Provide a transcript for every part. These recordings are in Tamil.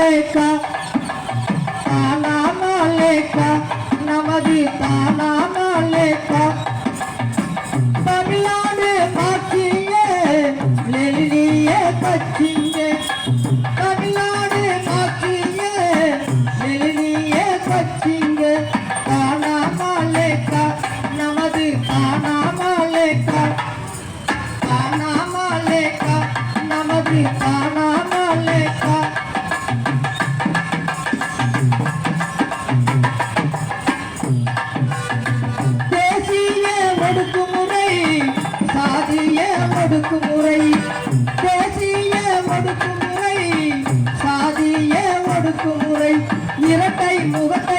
లేక తానామ లేక నమది తానామ లేక. తమిళానే పాచియే లిల్లియే పచ్చి தேசிய ஒடுக்குமுறை சாதிய ஒடுக்குமுறை தேசிய ஒடுக்குமுறை சாதிய ஒடுக்குமுறை இரட்டை முகத்தை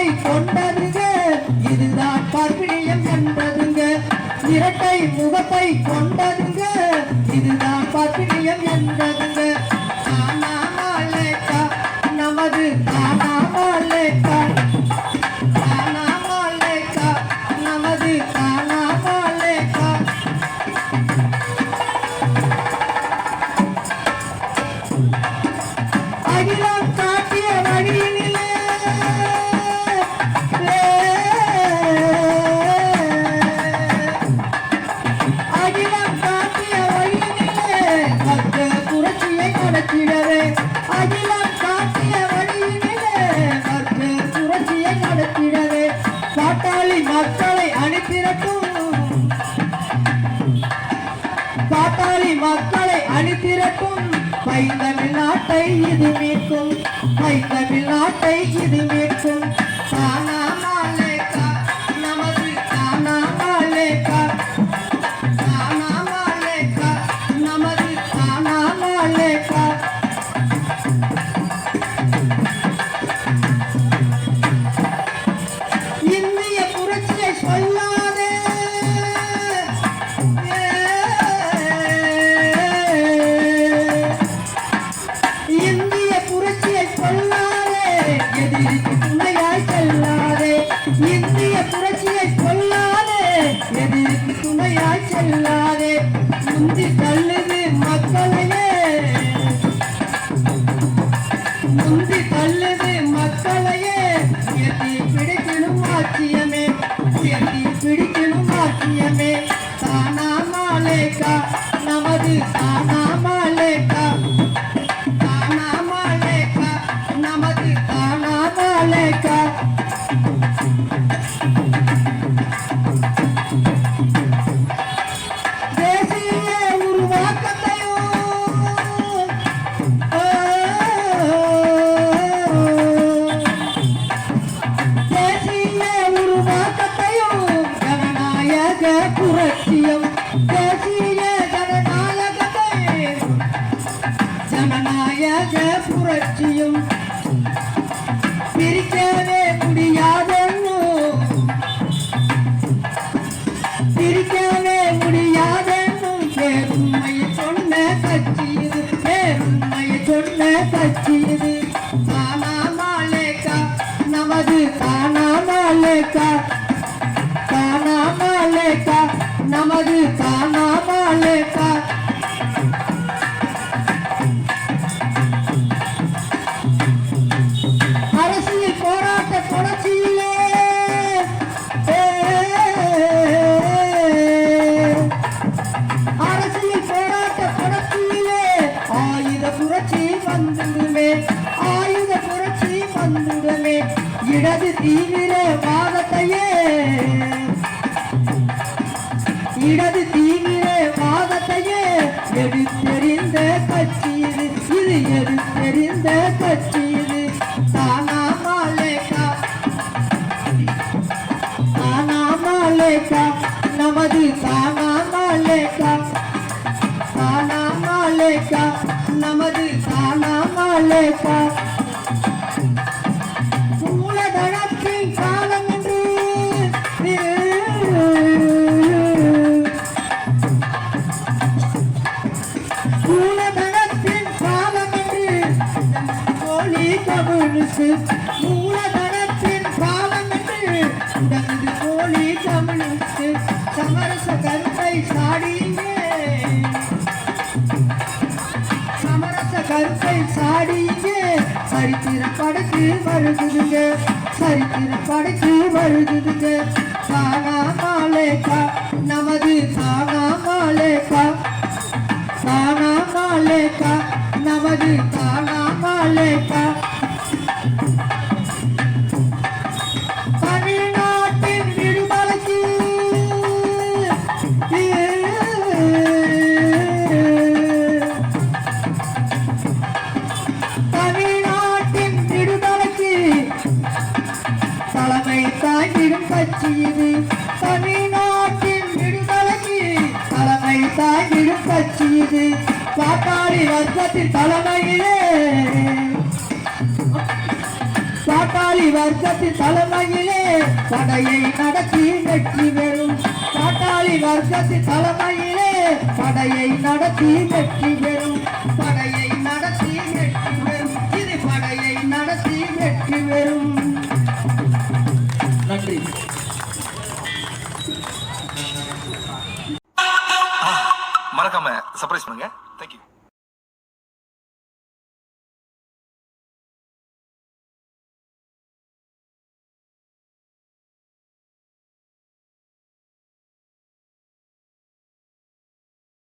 மக்களை அனுப்பிரட்டும் பாட்டாளி அணிதிரட்டும். பைந்தமிழ் நாட்டை இது மீட்கும் பைந்தமிழ் நாட்டை இது மீட்கும் தானா Thank you. புரட்சியும் பிரிக்கவே முடியாதன்னு? பிரிக்கவே முடியாதன்னு? பேருண்மையை சொன்ன கட்சி இது. பேருண்மையை சொன்ன கட்சி இது. தானாமலேக்கா நமது காணாமலேக்கா காணாமலேக்கா நமது காணாமலேக்கா தீவிர வாதத்தையே. இடது தீவிர வாதத்தையே. எடுத்தெறிந்த கட்சி இது இது எடுத்தெறிந்த கட்சி இது தானாமலேக்கா தானாமலேக்கா நமது தானாமலேக்கா தானாமலேக்கா நமது தானாமலேக்கா மூலதனத்தின் கோழி மூலதனத்தின் காலம் உடனது கோழி கவிழ்ந்து சமரச கருத்தை சாடியே சமரச கருத்தை சாடியே சரித்திரம் படைத்து வருகுதுங்க சரித்திரம் படைத்து வருகுதுங்க காணா மாலேக்கா நமது காணா மாலேக்கா காணா மாலேக்கா நமது காணா மாலேக்கா தாங்கிடும் இது தமிழ்நாட்டின் விடுதலைக்கு தலைமை தாங்கிடும் கட்சி இது பாட்டாளி வர்க்கத்தின் தலைமையிலே. பாட்டாளி வர்க்கத்தின் தலைமையிலே படையை நடத்தி வெற்றி பெறும். பாட்டாளி வர்க்கத்தின் தலைமையிலே படையை நடத்தி வெற்றி பெறும்.